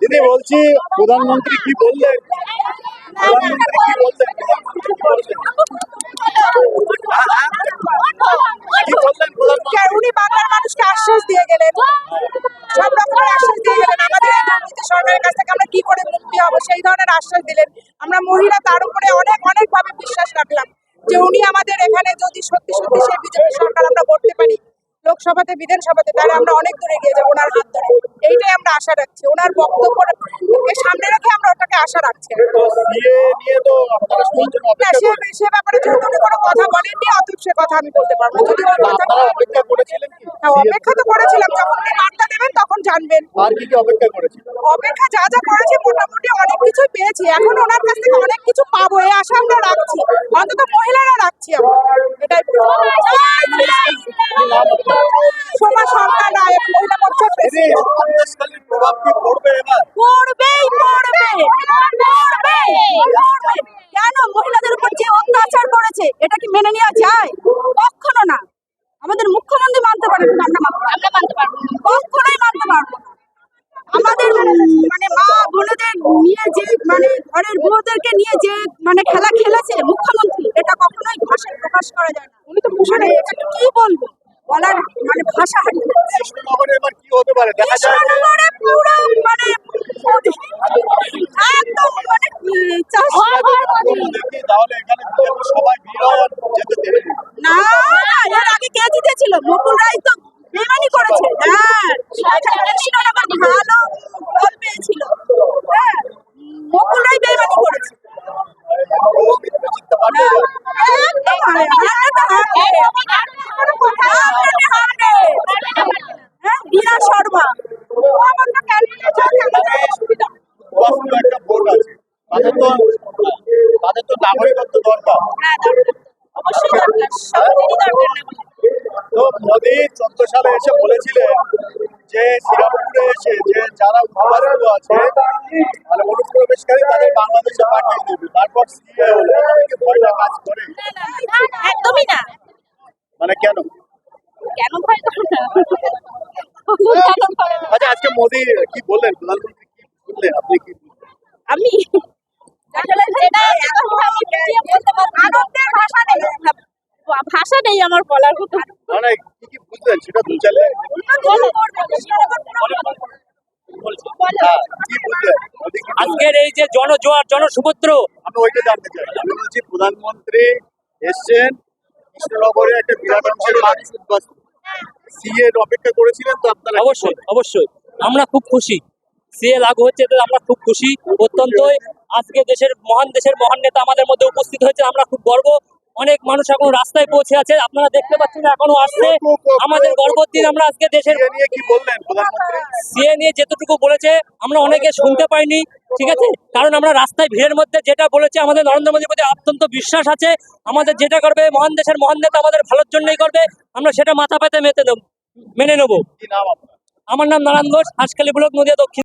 দিদি বলছি, প্রধানমন্ত্রী কি বললেন? মানুষকে আশ্বাস দিয়ে গেলেন? সব রকমের আশ্বাস দিয়ে গেলেন। আমাদের সরকারের কাছ থেকে আমরা কি করে মুক্তি হব? সেই ধরনের আশ্বাস দিলেন। আমরা মহিলা, তার উপরে অনেক অনেক ভাবে বিশ্বাস রাখলাম যে উনি আমাদের এখানে যদি সত্যি সত্যি সেই বিজেপি সরকার লোকসভাতে বিধানসভাতে তাহলে আমরা অনেক দূরে এগিয়ে যাব ওনার হাত ধরে। এইটাই আমরা আশা রাখছি। ওনার বক্তব্য সামনে রেখে আমরা ওটাকে আশা রাখছি। সে ব্যাপারে যেহেতু উনি কোনো কথা বলেননি সে কথা আমি বলতে পারব যদি ওই কথা হ্যাঁ, অপেক্ষা তো করেছিলাম। যখন উনি বার্তা দেবেন তখন জানবেন। আর কি কি অপেক্ষা করেছিলেন? অপেক্ষা যা যা করেছি মোটামুটি অনেক কিছুই পেয়েছি। এখন ওনার কাছ থেকে অনেক কিছু কেন মহিলাদের উপর যে অত্যাচার করেছে এটা কি মেনে নেওয়া যায়? কখনো না। আমাদের মুখ্যমন্ত্রী মানতে পারে আমরা আমরা মানতে পারব কখনোই মানতে পারব আমাদের মানে মা বোনেদের নিয়ে যে মানে ঘরের বউদেরকে নিয়ে যে মানে খেলা খেলেছে মুখ্যমন্ত্রী এটা কখনোই ভাষায় প্রকাশ করা যায় না। উনি তো মানে এটা কি বলব? বলার মানে ভাষা হারিয়ে যাচ্ছে। কি হতে পারে? দেখা যায় যে কৃষ্ণনগরে পুরো মানে একদম মানে উম, চাষ দেখি তাহলে এখানে বিজেপি সবাই ভিড় না এর আগে কে জিতেছিল? মুকুল রায় তো বেমানি করেছে। হ্যাঁ এখানে কৃষ্ণনগর ভালো ভোট পেয়েছিল। হ্যাঁ মুকুল রায় বেমানি করেছে। শর্মা আমার তো ক্যান্ডিডেট আছে আমাদের অসুবিধা একটা ভোট আছে। তাদের তো নাগরিকত্ব দরকার। হ্যাঁ দরকার। অবশ্যই দরকার। সবারই দরকার তো মোদী চোদ্দ সালে এসে বলেছিলেন যে শ্রীরামপুরে এসে যে যারা উদ্বাস্ত আছে মানে অনুপ্রবেশকারী তাদের বাংলাদেশে পাঠিয়ে দেবে। তারপর সিএ হলে অনেকে ভয়টা কাজ করে। একদমই না। মানে কেন? কেন ভয় করে না? আচ্ছা আজকে মোদী কি বললেন? প্রধানমন্ত্রী কি বললেন? আপনি কি? আমি আনন্দের ভাষা নেই ভাষা নেই আমার বলার মানে। হ্যাঁ, বললেন? আজকের এই যে জনজোয়ার জনসমুদ্র আমি ওইটা জানতে চাই আমি বলছি প্রধানমন্ত্রী এসছেন কৃষ্ণনগরে একটা বিরাট অংশের মানুষ উদ্বাস্ত সিএর অপেক্ষা করেছিলেন তো আপনারা অবশ্যই অবশ্যই আমরা খুব খুশি সিএ লাগু হচ্ছে এতে আমরা খুব খুশি। অত্যন্তই আজকে দেশের মহান দেশের মহান নেতা আমাদের মধ্যে উপস্থিত হয়েছে আমরা খুব গর্ব। অনেক মানুষ এখন রাস্তায় পৌঁছে আছে আপনারা দেখতে পাচ্ছেন এখনও আসছে। আমাদের গর্বের দিন আমরা আজকে দেশের সিএ নিয়ে যেতটুকু বলেছে আমরা অনেকে শুনতে পাইনি ঠিক আছে? কারণ আমরা রাস্তায় ভিড়ের মধ্যে যেটা বলেছে আমাদের নরেন্দ্র মোদীর প্রতি অত্যন্ত বিশ্বাস আছে। আমাদের যেটা করবে মহান দেশের মহান নেতা আমাদের ভালোর জন্যই করবে আমরা সেটা মাথা পেতে মেতে নেব মেনে নেব। আমার নাম নারায়ণ ঘোষ হাঁসখালি ব্লক নদিয়া দক্ষিণ